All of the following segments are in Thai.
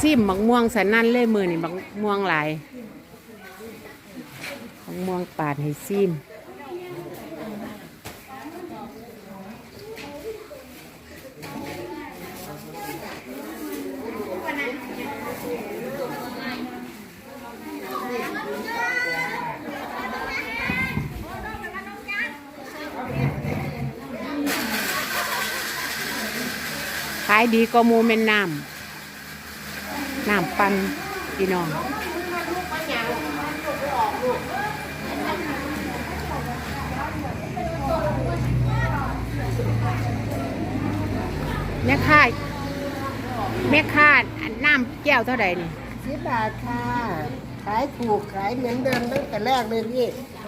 ซิมบักม่วงสันนั่นเลยมือนี่บักม่วงหลายบักม่วงปาดให้ซิมขายดีก็มูเมนน้ำ น้ำปันพี่น้องแม่ค้าแม่ค้าอันน้ำแก้วเท่าไหร่นี่สิบบาทค่ะ ขายถูกขายเหมือนเดิมตั้งแต่แรกเลยพี่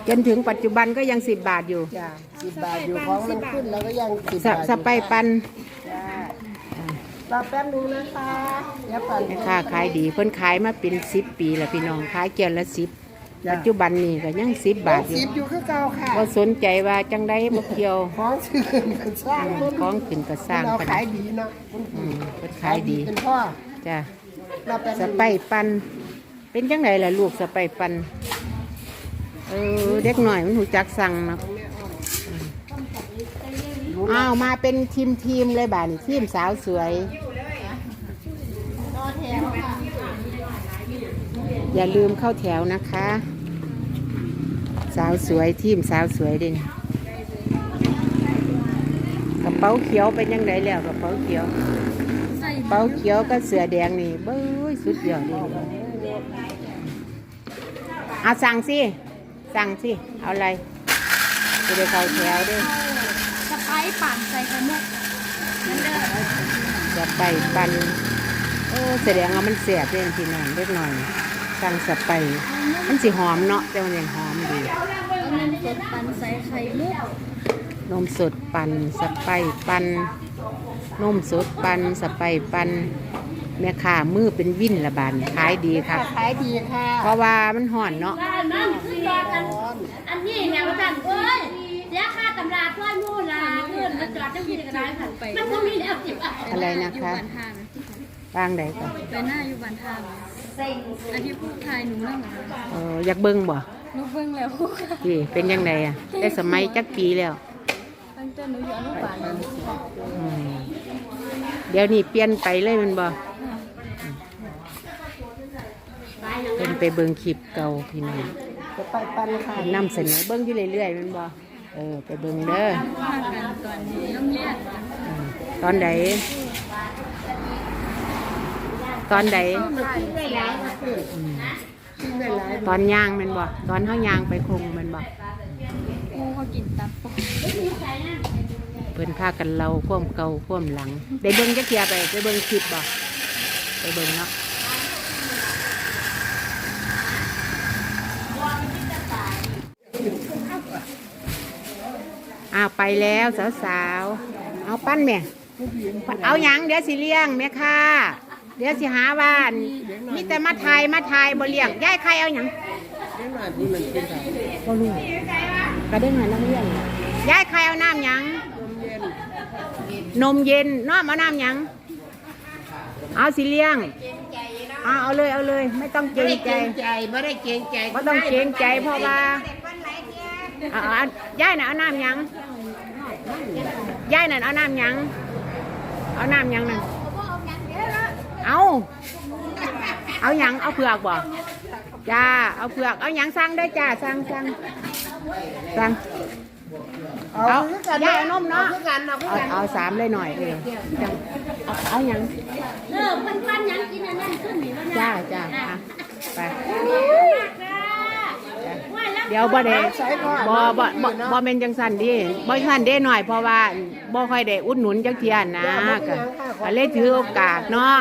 จนถึงปัจจุบันก็ยังสิบบาทอยู่จ้าสิบบาทอยู่ของมันขึ้นแล้วก็ยังสิบสะบาทอยู่สไปปันจ้า รอแป๊บนึงนะคะเดี๋ยวปั่นแม่ค้าขายดีเพิ่นขายมาเป็นสิบปีแล้วพี่น้องขายแก้วละสิบจ้ะปัจจุบันนี่ก็ยังสิบบาทอยู่สิบอยู่คือเก่าค่ะก็สนใจว่าจังได้บ่เกี่ยวของชื่อกันสร้างของขึ้นก็สร้างเราปันขายดีเนาะอืมเพิ่นขายดีเป็นพ่อจ้ะรอแป๊บสนึงไปปัน เป็นจังไดล่ะลูกสไปปันเออเด็กหน่อยมันหูจักสั่งเนาะ อ้าวมาเป็นทีมทีมๆเลยบ่านี่ทีมสาวสวย อย่าลืมเข้าแถวนะคะ สาวสวยทีมสาวสวยด่นกระเป๋าเขียวเป็นยังไงแล้วกระเป๋าเขียวกระเป๋าเขียวก็เสือแดงนี่เบ้ยสุดยอดเลยเอาสั่งสิ สั่งสิ เอาอะไรจะได้เข้าแถวด้วย ปซ์ปั่นใส่ไข่มุกนั่นเด้อจะไปปันโอ้แสดงว่ามันเสียบเล่นพี่น้องเล็กหน่อยสั่งสไปร์มันสิหอมเนาะแต่มันยังหอมดีเอาเงินสดปั่นใส่ไข่มุกนมสดปันสไปร์ปันนมสดปันสไปร์ปันแม่ค้ามือเป็นวินละบานขายดีครับขายดีค่ะ เพราะว่ามันห่อนเนาะอันนั้นคือยอดอันอันนี้เนี่ยว่าท่านเอ้ย เสียค่าตำราช่วยมู่ละเงินมาจอดจังที่ก็ได้ค่ะมันก็มีแล้วสิบอะไรนะคะบางใดก่อนไปหน้าอยู่บ้านทางอาทิตย์พูดไทยหนูนั่งเหรอเอออยากเบิ่งบ่หนูเบิ่งแล้วค่ะพี่เป็นยังไงอะ ได้สมัยจักปีแล้วตั้งแต่หนูอยู่อนุบาลนั้นอืมเดี๋ยวนี้เปลี่ยนไปเลยแมันบ่เป็นไปเบิ่งคลิปเก่าพี่น้อง จะไปปันค่ะ นำเสนอเบิ่งอยู่เรื่อยๆแมันบ่ เออ ไปเบิ่งเด้อมากันตอนนี้โรงเรียนอืมตอนใดตอนใดได้หลายมาขึ้นขึ้นได้หลายตอนย่างแมันบ่ตอนเฮาย่างไปคงแมันบ่งูเขากินตับปะเพิ่นพากันเราพ่วมเก่าพ่วมหลัง ได้เบิ่งจักเทียไปไปเบิ่งคลิปบ่ไปเบิ่งเนาะ อ้าวไปแล้วสาวๆ เอาปั้นแม่ เอาหยังเดี๋ยวสิเลี้ยงแม่ค่ะ เดี๋ยวสิหาบ้านมีแต่มาทายมาทายบ่เลี้ยงยายใครเอาหยังเดี๋ยวหน่อยนี่มันเป็นแบบก็รู้ก็ได้หน่อยน้ำเลี้ยงยายใครเอาน้ำหยัง นมเย็นน้อมเอาน้ำหยัง เอาสิเลี้ยงเอาเอาเลยเอาเลย ไม่ต้องเกรงใจใจไม่ได้เกรงใจไม่ต้องเกรงใจเพราะว่า เอาเอาเอาย่ายน่ะเอาน้ำหยังย่ายน่ะเอาน้ำหยัง เอาน้ำหยังนั่นเอาเอาหยังเอาเผือกบ่จ้าเอาเผือกเอาหยังสั่งได้อจ้าสั่งสั่งสั่งเอาเอาคือกันย่าเอานมเนาะอคือกันเอาคือเอากันเอาสามเลยหน่อยเออจังเอาเอาหยังเออมันปั้นยังกินอันนั้นขึ้นนี่มันจ้าจ้าอะไปเดี๋ยวบ่ได้ใช้พ่อบ่บ่บ่บ่เป็นจังสันดิบ่สันเด้หน่อยเพราะว่าบ่ค่อยได้อุดหนุนจักเทียนนะก็ก็เลยถือโอกาสเนาะ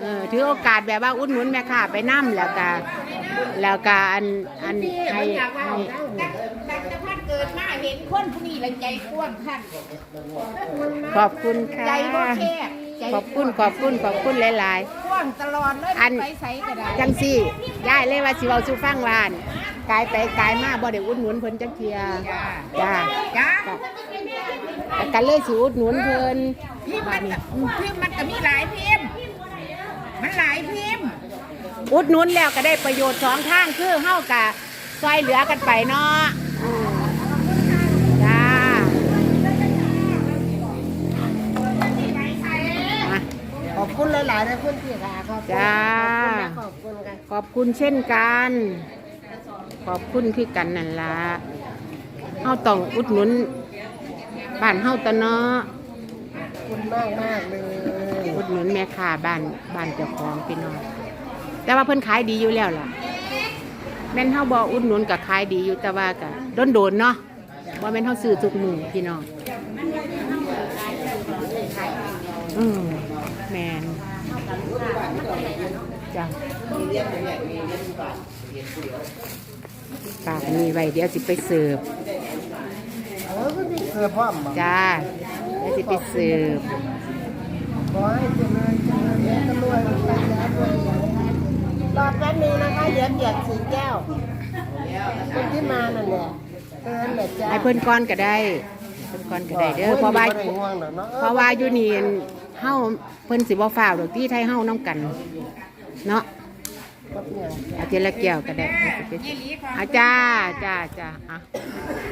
เออถือโอกาสแบบว่าอุดหนุนแม่ค้าไปนํแล้วก็แล้วก็อันอันให้ให้แต่จะพัดเกิดมาเห็นคนผู้นี้ละใจกว้างคันขอบคุณค่ะใจบ่แคบใจขอบคุณขอบคุณขอบคุณหลายๆกว้างตลอดเลยอันไปใส่ก็ได้จังสี่ย้ายเลยว่าสิเว้าสู่ฟังวาอั่น กายไปกายมาบ่ได้อุดหนุนเพิ่นจักเทียจ้าจ้าแต่กันเลยสิอุดหนุนเพิ่นพิมพ์มันก็พิมพ์มันก็มีหลายพิมพ์มันหลายพิมพ์อุดหนุนแล้วก็ได้ประโยชน์สองทางคือเฮากะซอยเหลือกันไปเนาะอืมจ้ามาขอบคุณหลายๆนะคุณพี่ค่ะขอบคุณจ้าขอบคุณค่ะขอบคุณเช่นกัน ขอบคุณคือกันนั่นละเฮาต้องอุดหนุนบ้านเฮาตะเนาะขอบคุณมากมากๆเลยอุดหนุนแม่ค้าบ้านบ้านเจ้าของพี่น้องแต่ว่าเพิ่นขายดีอยู่แล้วล่ะ แม่นเฮาบ่อุดหนุนก็ขายดีอยู่แต่ว่าก็โดนๆเนาะบ่แม่นเฮาซื้อทุกมื้อพี่น้องอืมแม่น จ้ะฝากมีไว้เดี๋ยวสิไปเสิร์ฟเออคุณพี่เสือพร้อมบ่จ้าเดี๋ยวสิไปเสิร์ฟขอให้เจริญเจริญและรวยไปแล้วรวยรอแป๊บนึงนะคะเหยียบเหยียบสีแก้วคนที่มานั่นแหละเอินแหละจ้าให้เพิ่นก่อนก็ได้เพิ่นก่อนก็ได้เด้อเพราะว่าโยบ่ได้ง่วงหรอกเนาะเพราะว่าอยู่นี่เฮาเพิ่นสิบ่ฟ้าวดอกที่ไทยเฮานํกัน เนาะครับเนี่ยอาเจละแก้วก็ได้อาจ้าจ้าจ้าอะ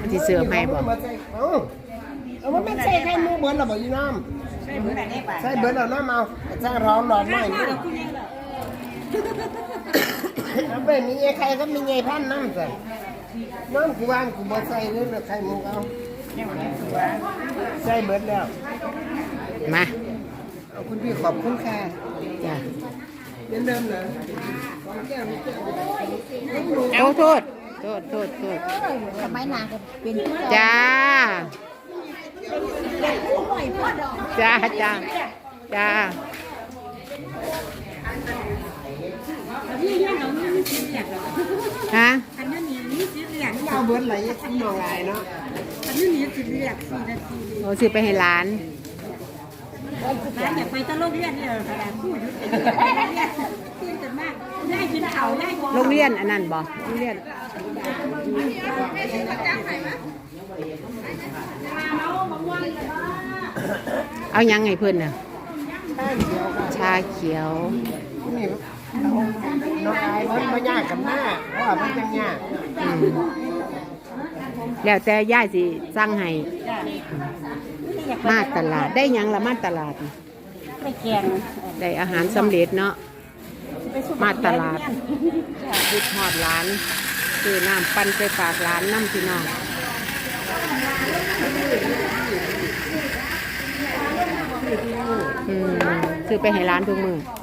มันสิเสิร์ฟให้บ่มาใส่เอ้าเอาว่าไม่ใช่ไข่หมูเบิร์ดหรอบ่ยีน้ำใช่เหมือนไหนป่ะใช่เบิร์ดเอาน้ำเอาใช่ร้อนร้อนหน่อยนี่เอาไปมีไอ้ไข่ก็มีไงพันน้ำใส่น้ำกูว่างกูบ่ใส่เลยไข่หมูเอาใส่เบิร์ดแล้วมาเอาคุณพี่ขอบคุณค่ะจ้า เหมือนเดิมเลยของแก้วนี่แก้วโอ้โทษ โทษ โทษ โทษสมัยนานก็เป็นผู้จ้า จ้า จ้า จ้านี่เนี่ยเราไม่มีสิทธิ์เรียกหรอกฮะอันนี้มีสิทธิ์เรียกเอาเบิร์ดไหลขึ้นมาหลายเนาะอันนี้มีสิทธิ์เรียกสี่นาทีโอ้สิไปให้หลาน ร้าอยากไปตะโลกเรียนเนี่ยขนาดพูดอยู่เป็นเรียนตื่นจนมากได้กินเขาได้โรงเรียนอันนั้นบ่โรงเรียนเอายังไงเพิ่อนน่ะชาเขียวนี่น้องอายมันมายากกันหน้าเพราะว่ามันยังยากแล้วแต่ย่าสิสั่งให้ มาตลาดได้หยังละมาตลาดไปแกงได้อาหารสำเร็จเนาะมาตลาดพุดหอดร้านซื้อน้ำปั่นไปฝากร้านน้ำพี่น้องอืมซื้อไปให้ร้านทุกมือจ้ะ